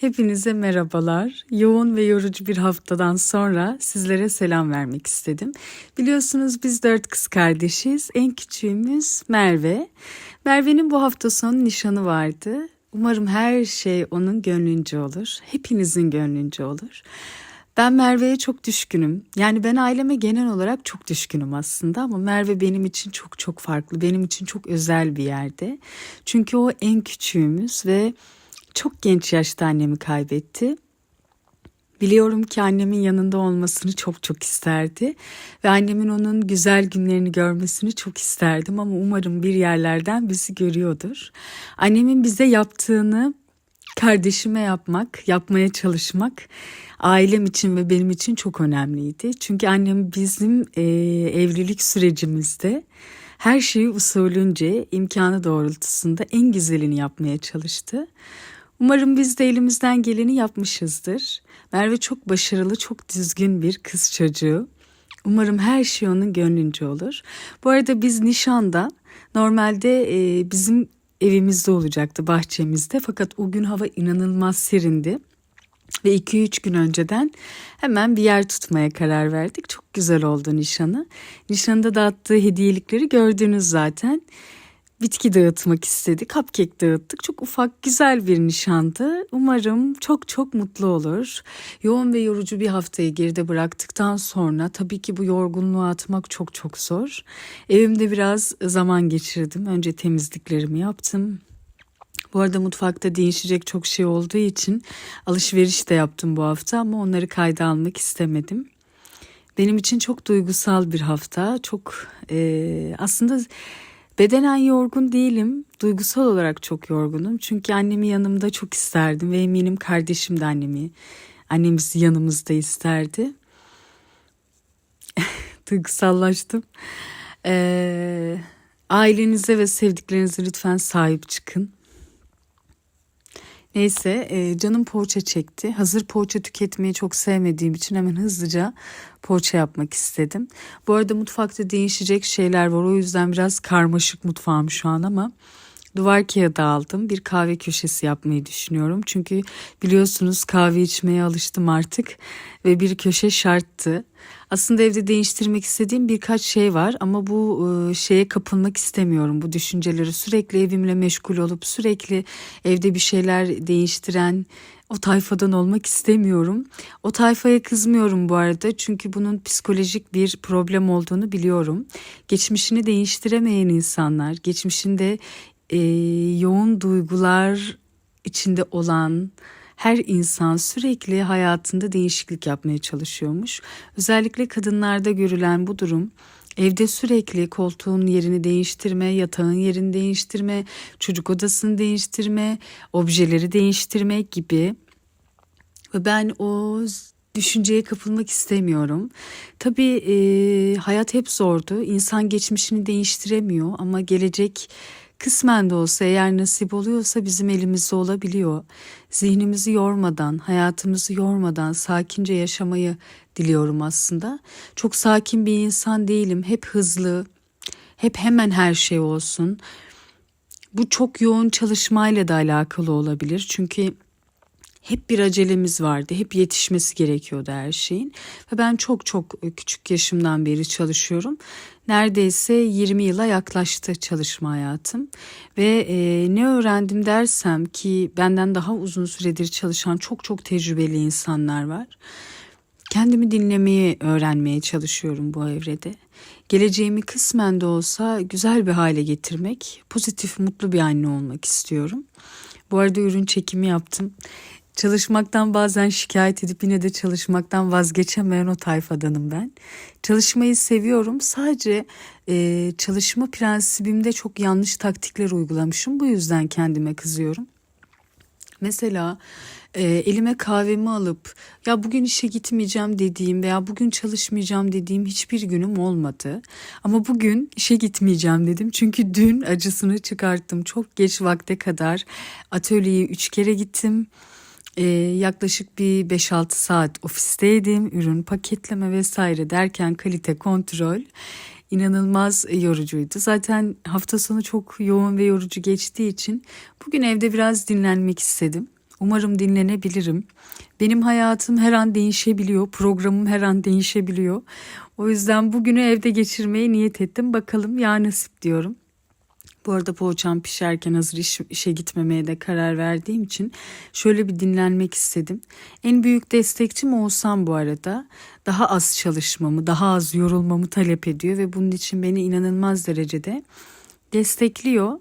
Hepinize merhabalar. Yoğun ve yorucu bir haftadan sonra sizlere selam vermek istedim. Biliyorsunuz biz dört kız kardeşiz. En küçüğümüz Merve. Merve'nin bu hafta sonu nişanı vardı. Umarım her şey onun gönlünce olur. Hepinizin gönlünce olur. Ben Merve'ye çok düşkünüm. Yani ben aileme genel olarak çok düşkünüm aslında ama Merve benim için çok çok farklı. Benim için çok özel bir yerde. Çünkü o en küçüğümüz ve çok genç yaşta annemi kaybetti. Biliyorum ki annemin yanında olmasını çok çok isterdi ve annemin onun güzel günlerini görmesini çok isterdim ama umarım bir yerlerden bizi görüyordur. Annemin bize yaptığını kardeşime yapmak, yapmaya çalışmak ailem için ve benim için çok önemliydi. Çünkü annem bizim e, evlilik sürecimizde her şeyi usulünce, imkanı doğrultusunda en güzelini yapmaya çalıştı. Umarım biz de elimizden geleni yapmışızdır. Merve çok başarılı, çok düzgün bir kız çocuğu. Umarım her şey onun gönlünce olur. Bu arada biz nişanda normalde e, bizim evimizde olacaktı bahçemizde fakat o gün hava inanılmaz serindi. Ve 2-3 gün önceden hemen bir yer tutmaya karar verdik. Çok güzel oldu nişanı. Nişanda dağıttığı hediyelikleri gördünüz zaten bitki dağıtmak istedi. Cupcake dağıttık. Çok ufak güzel bir nişandı. Umarım çok çok mutlu olur. Yoğun ve yorucu bir haftayı geride bıraktıktan sonra tabii ki bu yorgunluğu atmak çok çok zor. Evimde biraz zaman geçirdim. Önce temizliklerimi yaptım. Bu arada mutfakta değişecek çok şey olduğu için alışveriş de yaptım bu hafta ama onları kayda almak istemedim. Benim için çok duygusal bir hafta. Çok e, aslında Bedenen yorgun değilim. Duygusal olarak çok yorgunum. Çünkü annemi yanımda çok isterdim ve eminim kardeşim de annemi, annemizi yanımızda isterdi. Duygusallaştım. Ee, ailenize ve sevdiklerinize lütfen sahip çıkın. Neyse e, canım poğaça çekti. Hazır poğaça tüketmeyi çok sevmediğim için hemen hızlıca poğaça yapmak istedim. Bu arada mutfakta değişecek şeyler var. O yüzden biraz karmaşık mutfağım şu an ama duvar kağıdı aldım. Bir kahve köşesi yapmayı düşünüyorum. Çünkü biliyorsunuz kahve içmeye alıştım artık ve bir köşe şarttı. Aslında evde değiştirmek istediğim birkaç şey var ama bu e, şeye kapılmak istemiyorum. Bu düşünceleri sürekli evimle meşgul olup sürekli evde bir şeyler değiştiren o tayfadan olmak istemiyorum. O tayfaya kızmıyorum bu arada çünkü bunun psikolojik bir problem olduğunu biliyorum. Geçmişini değiştiremeyen insanlar, geçmişinde e, yoğun duygular içinde olan her insan sürekli hayatında değişiklik yapmaya çalışıyormuş. Özellikle kadınlarda görülen bu durum evde sürekli koltuğun yerini değiştirme, yatağın yerini değiştirme, çocuk odasını değiştirme, objeleri değiştirme gibi. Ve ben o düşünceye kapılmak istemiyorum. Tabii e, hayat hep zordu. İnsan geçmişini değiştiremiyor ama gelecek Kısmen de olsa eğer nasip oluyorsa bizim elimizde olabiliyor. Zihnimizi yormadan, hayatımızı yormadan sakince yaşamayı diliyorum aslında. Çok sakin bir insan değilim. Hep hızlı, hep hemen her şey olsun. Bu çok yoğun çalışmayla da alakalı olabilir. Çünkü hep bir acelemiz vardı. Hep yetişmesi gerekiyordu her şeyin. Ve ben çok çok küçük yaşımdan beri çalışıyorum. Neredeyse 20 yıla yaklaştı çalışma hayatım. Ve e, ne öğrendim dersem ki benden daha uzun süredir çalışan çok çok tecrübeli insanlar var. Kendimi dinlemeyi öğrenmeye çalışıyorum bu evrede. Geleceğimi kısmen de olsa güzel bir hale getirmek, pozitif, mutlu bir anne olmak istiyorum. Bu arada ürün çekimi yaptım. Çalışmaktan bazen şikayet edip yine de çalışmaktan vazgeçemeyen o tayfadanım ben. Çalışmayı seviyorum. Sadece e, çalışma prensibimde çok yanlış taktikler uygulamışım. Bu yüzden kendime kızıyorum. Mesela e, elime kahvemi alıp ya bugün işe gitmeyeceğim dediğim veya bugün çalışmayacağım dediğim hiçbir günüm olmadı. Ama bugün işe gitmeyeceğim dedim. Çünkü dün acısını çıkarttım. Çok geç vakte kadar atölyeye üç kere gittim. Ee, yaklaşık bir 5-6 saat ofisteydim. Ürün paketleme vesaire derken kalite kontrol inanılmaz yorucuydu. Zaten hafta sonu çok yoğun ve yorucu geçtiği için bugün evde biraz dinlenmek istedim. Umarım dinlenebilirim. Benim hayatım her an değişebiliyor. Programım her an değişebiliyor. O yüzden bugünü evde geçirmeyi niyet ettim. Bakalım ya nasip diyorum. Bu arada poğaçam pişerken hazır iş, işe gitmemeye de karar verdiğim için şöyle bir dinlenmek istedim. En büyük destekçim Oğuzhan bu arada. Daha az çalışmamı, daha az yorulmamı talep ediyor ve bunun için beni inanılmaz derecede destekliyor.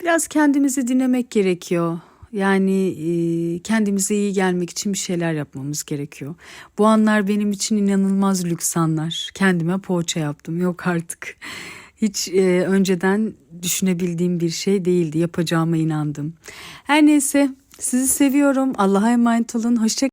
Biraz kendimizi dinlemek gerekiyor. Yani e, kendimize iyi gelmek için bir şeyler yapmamız gerekiyor. Bu anlar benim için inanılmaz lüks anlar. Kendime poğaça yaptım. Yok artık. Hiç e, önceden düşünebildiğim bir şey değildi. Yapacağıma inandım. Her neyse sizi seviyorum. Allah'a emanet olun. Hoşça